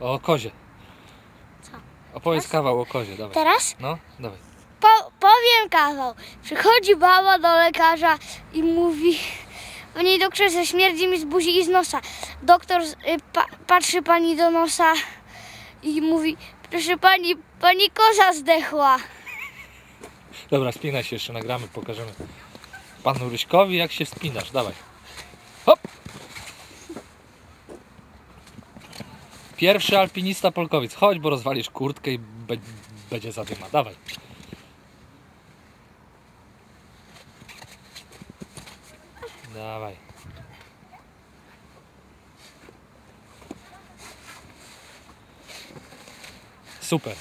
O kozie. Co? Opowiedz kawał o kozie, dawaj. Teraz No, dawaj. po, powiem kawał. Przychodzi baba do lekarza i mówi Panie doktorze, śmierdzi mi z buzi i z nosa. Doktor y, pa, patrzy pani do nosa i mówi Proszę pani, pani koza zdechła. Dobra, spinaj się jeszcze, nagramy, pokażemy panu Ryśkowi, jak się wspinasz. Dawaj. Pierwszy alpinista Polkowic. Chodź, bo rozwalisz kurtkę i be będzie zadyma. Dawaj. Dawaj. Super.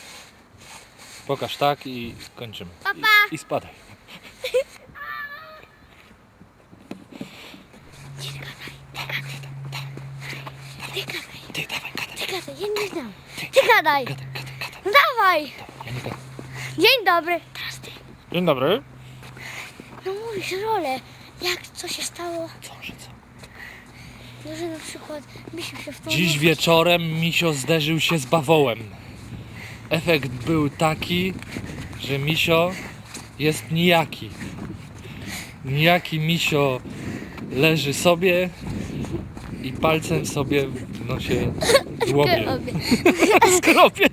Pokaż tak i kończymy. I. I spadaj. Ty gadaj, Ty, dawaj, ty gadaj, ja nie znam. Ty gadaj, gadaj, gadaj, gadaj. no dawaj. Ja nie gadam. Dzień dobry. Teraz ty. Dzień dobry. No mówisz rolę. Jak, co się stało? Co, że co? No, że na przykład misiu się w tą Dziś wieczorem Misio zderzył się z bawołem. Efekt był taki, że Misio jest nijaki. Nijaki Misio leży sobie i palcem sobie w nosie dłomie. Robię. Skropie.